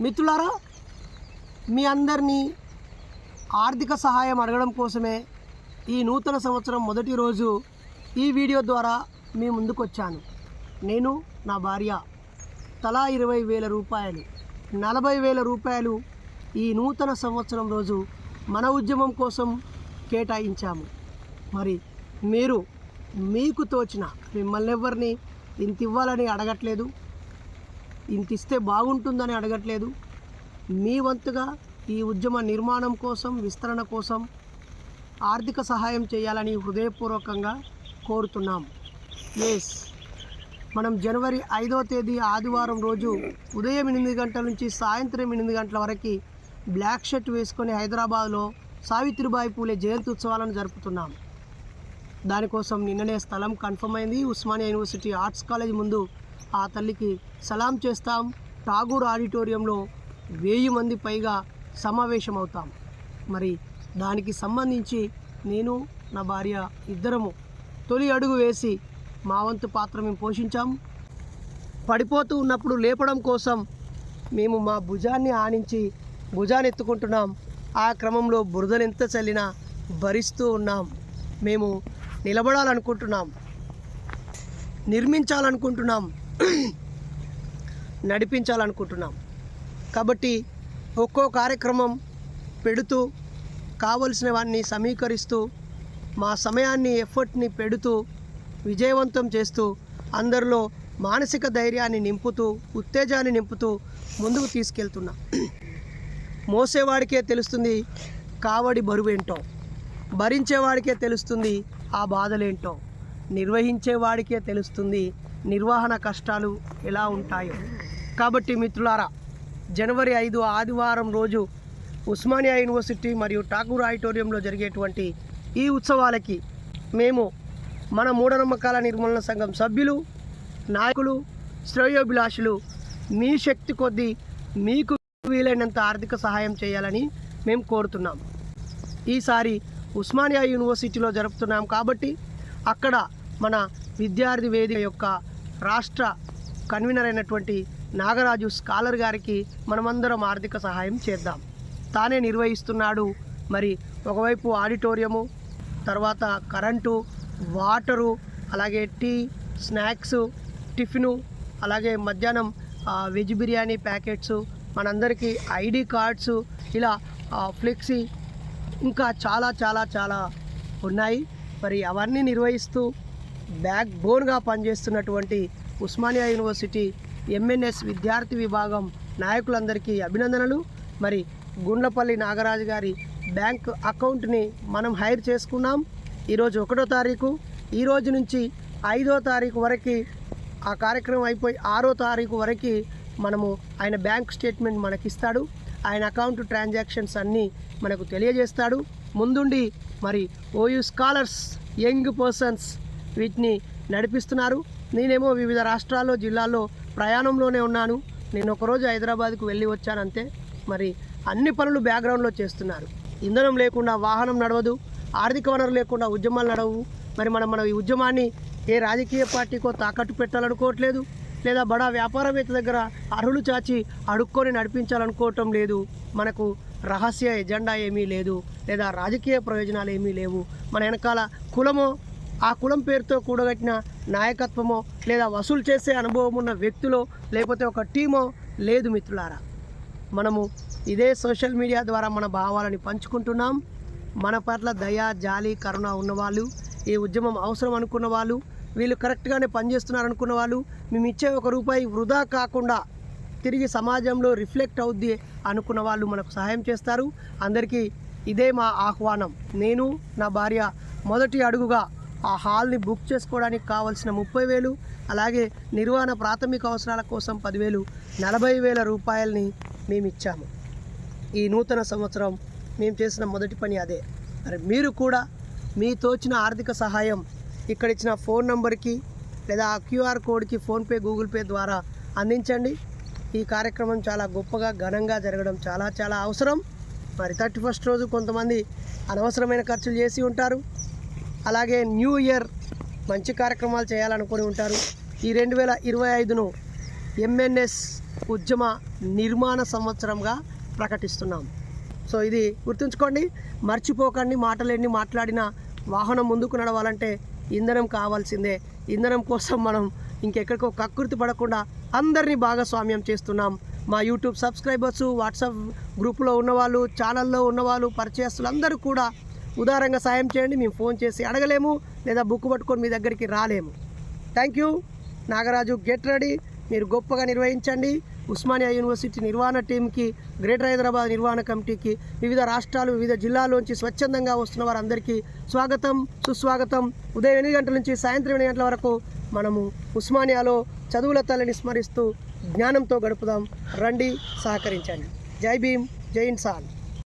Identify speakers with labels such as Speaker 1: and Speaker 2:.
Speaker 1: మిత్రులారా మీ అందరినీ ఆర్థిక సహాయం అడగడం కోసమే ఈ నూతన సంవత్సరం మొదటి రోజు ఈ వీడియో ద్వారా మీ ముందుకు వచ్చాను నేను నా భార్య తలా ఇరవై వేల రూపాయలు నలభై వేల రూపాయలు ఈ నూతన సంవత్సరం రోజు మన ఉద్యమం కోసం కేటాయించాము. మరి మీరు మీకు తోచిన మిమ్మల్ని ఎవరిని ఇంత ఇవ్వాలని అడగట్లేదు? ఇంత ఇస్తే బాగుంటుందని అడగట్లేదు. మీ వంతుగా ఈ ఉద్యమ నిర్మాణం కోసం విస్తరణ కోసం ఆర్థిక సహాయం చేయాలని హృదయపూర్వకంగా కోరుతున్నాం. ఎస్ మనం జనవరి ఐదో తేదీ ఆదివారం రోజు ఉదయం ఎనిమిది గంటల నుంచి సాయంత్రం ఎనిమిది గంటల వరకు బ్లాక్ షర్ట్ వేసుకొని హైదరాబాద్లో సావిత్రిబాయి పూలే జయంతి ఉత్సవాలను జరుపుతున్నాం. దానికోసం నిన్ననే స్థలం కన్ఫర్మ్ అయింది. ఉస్మానియా యూనివర్సిటీ ఆర్ట్స్ కాలేజ్ ముందు ఆ తల్లికి సలాం చేస్తాం. ఠాగూర్ ఆడిటోరియంలో వెయ్యి మంది పైగా సమావేశం అవుతాం మరి దానికి సంబంధించి నేను నా భార్య ఇద్దరము తొలి అడుగు వేసి మా వంతు పాత్ర మేము పోషించాం. పడిపోతూ ఉన్నప్పుడు లేపడం కోసం మేము మా భుజాన్ని ఆనించి భుజాన్ని ఎత్తుకుంటున్నాం ఆ క్రమంలో బురదలు ఎంత చల్లినా భరిస్తూ ఉన్నాం. మేము నిలబడాలనుకుంటున్నాం. నిర్మించాలనుకుంటున్నాం. నడిపించాలనుకుంటున్నాం. కాబట్టి ఒక్కో కార్యక్రమం పెడుతూ కావలసినవన్నీ సమీకరిస్తూ మా సమయాన్ని ఎఫర్ట్ని పెడుతూ విజయవంతం చేస్తూ అందరిలో మానసిక ధైర్యాన్ని నింపుతూ ఉత్తేజాన్ని నింపుతూ ముందుకు తీసుకెళ్తున్నా. మోసేవాడికే తెలుస్తుంది కావడి బరువేంటో భరించేవాడికే తెలుస్తుంది ఆ బాధలేంటో నిర్వహించేవాడికే తెలుస్తుంది నిర్వహణ కష్టాలు ఎలా ఉంటాయో. కాబట్టి మిత్రులారా జనవరి ఐదు ఆదివారం రోజు ఉస్మానియా యూనివర్సిటీ మరియు ఠాకూర్ ఆడిటోరియంలో జరిగేటువంటి ఈ ఉత్సవాలకి మేము మన మూఢనమ్మకాల నిర్మూలన సంఘం సభ్యులు నాయకులు శ్రేయోభిలాషులు మీ శక్తి కొద్దీ మీకు వీలైనంత ఆర్థిక సహాయం చేయాలని మేము కోరుతున్నాం. ఈసారి ఉస్మానియా యూనివర్సిటీలో జరుపుతున్నాం కాబట్టి అక్కడ మన విద్యార్థి వేదిక యొక్క రాష్ట్ర కన్వీనర్ అయినటువంటి నాగరాజు స్కాలర్ గారికి మనమందరం ఆర్థిక సహాయం చేద్దాం. తానే నిర్వహిస్తున్నాడు. మరి ఒకవైపు ఆడిటోరియము తర్వాత కరెంటు వాటరు అలాగే టీ స్నాక్స్ టిఫిను అలాగే మధ్యాహ్నం వెజ్ బిర్యానీ ప్యాకెట్స్ మనందరికీ ఐడి కార్డ్స్ ఇలా ఫ్లెక్సీ ఇంకా చాలా చాలా చాలా ఉన్నాయి. మరి అవన్నీ నిర్వహిస్తూ బ్యాక్ బోన్గా పనిచేస్తున్నటువంటి ఉస్మానియా యూనివర్సిటీ ఎంఎన్ఎస్ విద్యార్థి విభాగం నాయకులందరికీ అభినందనలు. మరి గుండ్లపల్లి నాగరాజు గారి బ్యాంక్ అకౌంట్ని మనం హైర్ చేసుకున్నాం. ఈరోజు ఒకటో తారీఖు. ఈ రోజు నుంచి ఐదో తారీఖు వరకు ఆ కార్యక్రమం అయిపోయి ఆరో తారీఖు వరకు మనము ఆయన బ్యాంక్ స్టేట్మెంట్ మనకిస్తాడు. ఆయన అకౌంట్ ట్రాన్సాక్షన్స్ అన్నీ మనకు తెలియజేస్తాడు. ముందుండి మరి ఓయూ స్కాలర్స్ యంగ్ పర్సన్స్ వీటిని నడిపిస్తున్నారు. నేనేమో వివిధ రాష్ట్రాల్లో జిల్లాల్లో ప్రయాణంలోనే ఉన్నాను. నేను ఒకరోజు హైదరాబాద్కు వెళ్ళి వచ్చానంతే. మరి అన్ని పనులు బ్యాక్గ్రౌండ్లో చేస్తున్నారు. ఇంధనం లేకుండా వాహనం నడవదు. ఆర్థిక వనరు లేకుండా ఉద్యమాలు నడవు మరి మనం మన ఈ ఉద్యమాన్ని ఏ రాజకీయ పార్టీకో తాకట్టు పెట్టాలనుకోవట్లేదు. లేదా బడా వ్యాపారవేత్త దగ్గర అర్హులు చాచి అడుక్కొని నడిపించాలనుకోవటం లేదు. మనకు రహస్య ఎజెండా ఏమీ లేదు. లేదా రాజకీయ ప్రయోజనాలు ఏమీ లేవు. మన వెనకాల కులమో ఆ కులం పేరుతో కూడగట్టిన నాయకత్వమో లేదా వసూలు చేసే అనుభవం ఉన్న వ్యక్తులో లేకపోతే ఒక టీమో లేదు మిత్రులారా. మనము ఇదే సోషల్ మీడియా ద్వారా మన భావాలని పంచుకుంటున్నాం. మన పట్ల దయ జాలి కరుణ ఉన్నవాళ్ళు ఈ ఉద్యమం అవసరం అనుకున్న వాళ్ళు వీళ్ళు కరెక్ట్గానే పనిచేస్తున్నారు అనుకున్న వాళ్ళు మేము ఇచ్చే ఒక రూపాయి వృధా కాకుండా తిరిగి సమాజంలో రిఫ్లెక్ట్ అవుద్ది అనుకున్న వాళ్ళు మనకు సహాయం చేస్తారు. అందరికీ ఇదే మా ఆహ్వానం. నేను నా భార్య మొదటి అడుగుగా ఆ హాల్ని బుక్ చేసుకోవడానికి కావాల్సిన ముప్పై వేలు అలాగే నిర్వహణ ప్రాథమిక అవసరాల కోసం పదివేలు నలభై వేల రూపాయలని మేము ఇచ్చాము ఈ నూతన సంవత్సరం మేము చేసిన మొదటి పని అదే. మరి మీరు కూడా మీ తోచిన ఆర్థిక సహాయం ఇక్కడ ఇచ్చిన ఫోన్ నంబర్కి లేదా ఆ క్యూఆర్ కోడ్కి ఫోన్పే గూగుల్ పే ద్వారా అందించండి. ఈ కార్యక్రమం చాలా గొప్పగా ఘనంగా జరగడం చాలా చాలా అవసరం. మరి థర్టీ ఫస్ట్ రోజు కొంతమంది అనవసరమైన ఖర్చులు చేసి ఉంటారు. అలాగే న్యూ ఇయర్ మంచి కార్యక్రమాలు చేయాలనుకుని ఉంటారు. ఈ రెండు వేల ఇరవై ఐదును ఎంఎన్ఎస్ ఉద్యమ నిర్మాణ సంవత్సరంగా ప్రకటిస్తున్నాం. సో ఇది గుర్తుంచుకోండి మర్చిపోకండి మాటలేని మాట్లాడిన వాహనం ముందుకు నడవాలంటే ఇంధనం కావాల్సిందే. ఇంధనం కోసం మనం ఇంకెక్కడికో కక్కుర్తి పడకుండా అందరినీ భాగస్వామ్యం చేస్తున్నాం. మా యూట్యూబ్ సబ్స్క్రైబర్స్ వాట్సాప్ గ్రూపులో ఉన్నవాళ్ళు ఛానల్లో ఉన్నవాళ్ళు పరిచయస్తులు అందరూ కూడా ఉదారంగా సాయం చేయండి మేము ఫోన్ చేసి అడగలేము లేదా బుక్ పట్టుకొని మీ దగ్గరికి రాలేము. Thank you Nagaraju get ready మీరు గొప్పగా నిర్వహించండి. ఉస్మానియా యూనివర్సిటీ నిర్వహణ టీంకి గ్రేటర్ హైదరాబాద్ నిర్వహణ కమిటీకి వివిధ రాష్ట్రాలు వివిధ జిల్లాల్లోంచి స్వచ్ఛందంగా వస్తున్న వారందరికీ స్వాగతం సుస్వాగతం. ఉదయం ఎనిమిది గంటల నుంచి సాయంత్రం ఎనిమిది గంటల వరకు మనము ఉస్మానియాలో చదువుల తల్లిని స్మరిస్తూ జ్ఞానంతో గడుపుదాం. రండి సహకరించండి. జై భీమ్ జై ఇన్సాన్.